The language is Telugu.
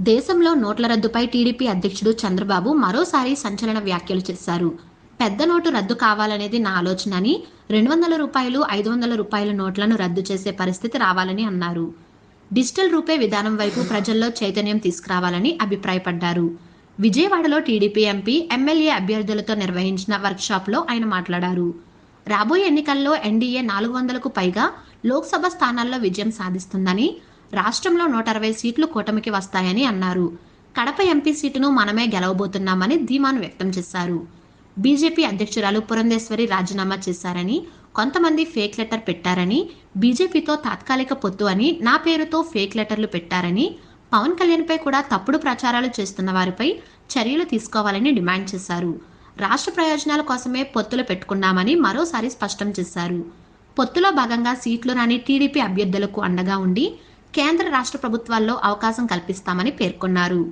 దేశంలో నోట్ల రద్దుపై టీడీపీ అధ్యక్షుడు చంద్రబాబు మరోసారి సంచలన వ్యాఖ్యలు చేశారు. పెద్ద నోటు రద్దు కావాలనేది నా ఆలోచన అని రెండు వందల రూపాయలు ఐదు వందల రూపాయల నోట్లను రద్దు చేసే పరిస్థితి రావాలని అన్నారు. డిజిటల్ రూపే విధానం వైపు ప్రజల్లో చైతన్యం తీసుకురావాలని అభిప్రాయపడ్డారు. విజయవాడలో టీడీపీ ఎంపీ ఎమ్మెల్యే అభ్యర్థులతో నిర్వహించిన వర్క్షాప్లో ఆయన మాట్లాడారు. రాబోయే ఎన్నికల్లో ఎన్డీఏ నాలుగు వందలకు పైగా లోక్సభ స్థానాల్లో విజయం సాధిస్తుందని రాష్ట్రంలో నూట అరవై సీట్లు కూటమికి వస్తాయని అన్నారు. కడప ఎంపీ సీటును మనమే గెలవబోతున్నామని ధీమాను వ్యక్తం చేశారు. బీజేపీ అధ్యక్షురాలు పురంధేశ్వరి రాజీనామా చేశారని కొంతమంది ఫేక్ లెటర్ పెట్టారని బీజేపీతో తాత్కాలిక పొత్తు అని నా పేరుతో ఫేక్ లెటర్లు పెట్టారని పవన్ కళ్యాణ్పై కూడా తప్పుడు ప్రచారాలు చేస్తున్న వారిపై చర్యలు తీసుకోవాలని డిమాండ్ చేశారు. రాష్ట్ర ప్రయోజనాల కోసమే పొత్తులు పెట్టుకున్నామని మరోసారి స్పష్టం చేశారు. పొత్తులో భాగంగా సీట్లు రాని టీడీపీ అభ్యర్థులకు అండగా ఉండి కేంద్ర రాష్ట్ర ప్రభుత్వాల్లో అవకాశం కల్పిస్తామని పేర్కొన్నారు.